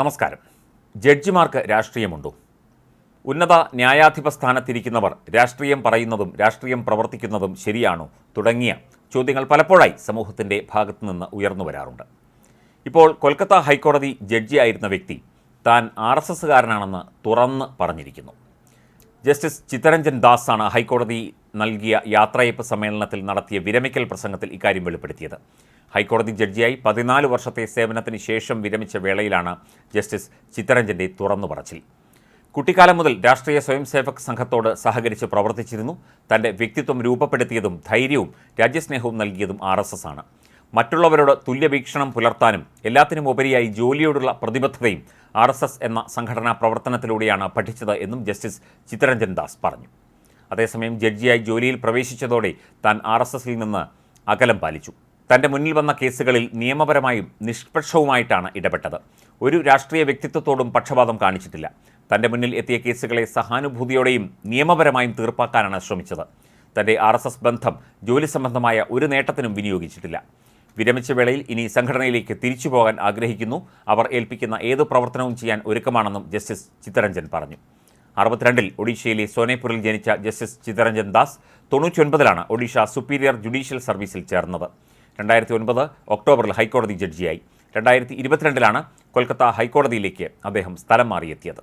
നമസ്കാരം. ജഡ്ജിമാർക്ക് രാഷ്ട്രീയമുണ്ടോ? ഉന്നത ന്യായാധിപ സ്ഥാനത്തിരിക്കുന്നവർ രാഷ്ട്രീയം പറയുന്നതും രാഷ്ട്രീയം പ്രവർത്തിക്കുന്നതും ശരിയാണോ? തുടങ്ങിയ ചോദ്യങ്ങൾ പലപ്പോഴായി സമൂഹത്തിന്റെ ഭാഗത്തു നിന്ന് ഉയർന്നു വരാറുണ്ട്. ഇപ്പോൾ കൊൽക്കത്ത ഹൈക്കോടതി ജഡ്ജിയായിരുന്ന വ്യക്തി താൻ ആർ എസ് എസ്സുകാരനാണെന്ന് തുറന്ന് പറഞ്ഞിരിക്കുന്നു. ജസ്റ്റിസ് ചിത്തരഞ്ജൻ ദാസ് ആണ് ഹൈക്കോടതി നൽകിയ യാത്രയപ്പ് സമ്മേളനത്തിൽ നടത്തിയ വിരമിക്കൽ പ്രസംഗത്തിൽ ഇക്കാര്യം വെളിപ്പെടുത്തിയത്. ഹൈക്കോടതി ജഡ്ജിയായി പതിനാല് വർഷത്തെ സേവനത്തിന് ശേഷം വിരമിച്ച വേളയിലാണ് ജസ്റ്റിസ് ചിത്തരഞ്ജന്റെ തുറന്നു പറച്ചിൽ. കുട്ടിക്കാലം മുതൽ രാഷ്ട്രീയ സ്വയംസേവക് സംഘത്തോട് സഹകരിച്ച് പ്രവർത്തിച്ചിരുന്നു. തന്റെ വ്യക്തിത്വം രൂപപ്പെടുത്തിയതും ധൈര്യവും രാജ്യസ്നേഹവും നൽകിയതും ആർ എസ് എസ് ആണ്. മറ്റുള്ളവരോട് തുല്യവീക്ഷണം പുലർത്താനും എല്ലാത്തിനും ഉപരിയായി ജോലിയോടുള്ള പ്രതിബദ്ധതയും ആർ എസ് എസ് എന്ന സംഘടനാ പ്രവർത്തനത്തിലൂടെയാണ് പഠിച്ചത് എന്നും ജസ്റ്റിസ് ചിത്തരഞ്ജൻ ദാസ് പറഞ്ഞു. അതേസമയം ജഡ്ജിയായി ജോലിയിൽ പ്രവേശിച്ചതോടെ താൻ ആർ എസ് എസിൽ നിന്ന് അകലം പാലിച്ചു. തന്റെ മുന്നിൽ വന്ന കേസുകളിൽ നിയമപരമായും നിഷ്പക്ഷവുമായിട്ടാണ് ഇടപെട്ടത്. ഒരു രാഷ്ട്രീയ വ്യക്തിത്വത്തോടും പക്ഷപാതം കാണിച്ചിട്ടില്ല. തന്റെ മുന്നിൽ എത്തിയ കേസുകളെ സഹാനുഭൂതിയോടെയും നിയമപരമായും തീർപ്പാക്കാനാണ് ശ്രമിച്ചത്. തന്റെ ആർ എസ് എസ് ബന്ധം ജോലി സംബന്ധമായ ഒരു നേട്ടത്തിനും വിനിയോഗിച്ചിട്ടില്ല. വിരമിച്ച വേളയിൽ ഇനി സംഘടനയിലേക്ക് തിരിച്ചു പോകാൻ ആഗ്രഹിക്കുന്നു. അവർ ഏൽപ്പിക്കുന്ന ഏത് പ്രവർത്തനവും ചെയ്യാൻ ഒരുക്കമാണെന്നും ജസ്റ്റിസ് ചിത്തരഞ്ജൻ പറഞ്ഞു. അറുപത്തിരണ്ടിൽ ഒഡീഷയിലെ സോനേപൂരിൽ ജനിച്ച ജസ്റ്റിസ് ചിത്തരഞ്ജൻ ദാസ് തൊണ്ണൂറ്റിയൊൻപതിലാണ് ഒഡീഷ സുപ്പീരിയർ ജുഡീഷ്യൽ സർവീസിൽ ചേർന്നത്. രണ്ടായിരത്തി ഒൻപത് ഒക്ടോബറിൽ ഹൈക്കോടതി ജഡ്ജിയായി. രണ്ടായിരത്തി ഇരുപത്തിരണ്ടിലാണ് കൊൽക്കത്ത ഹൈക്കോടതിയിലേക്ക് അദ്ദേഹം സ്ഥലം മാറിയെത്തിയത്.